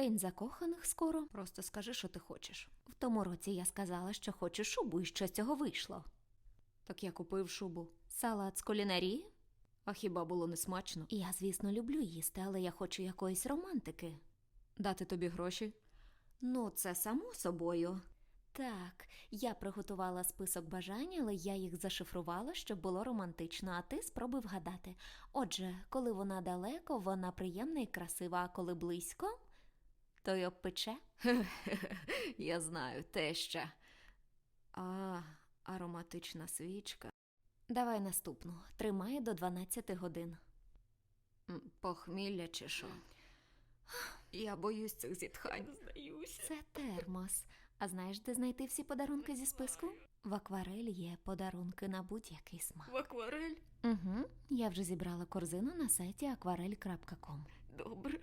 День закоханих скоро. Просто скажи, що ти хочеш. В тому році я сказала, що хочу шубу, і що з цього вийшло. Так я купив шубу. Салат з кулінарії? А хіба було не смачно? Я, звісно, люблю їсти, але я хочу якоїсь романтики. Дати тобі гроші? Ну, це само собою. Так, я приготувала список бажань, але я їх зашифрувала, щоб було романтично, а ти спробуй вгадати. Отже, коли вона далеко, вона приємна і красива, а коли близько, то й обпече. Я знаю, теща. А, ароматична свічка. Давай наступну. Тримай до 12 годин. Похмілля чи що? Я боюсь цих зітхань. Здаюся. Це термос. А знаєш, де знайти всі подарунки зі списку? В акварель є подарунки на будь-який смак. В акварель? Угу. Я вже зібрала корзину на сайті акварель.ком. Добре.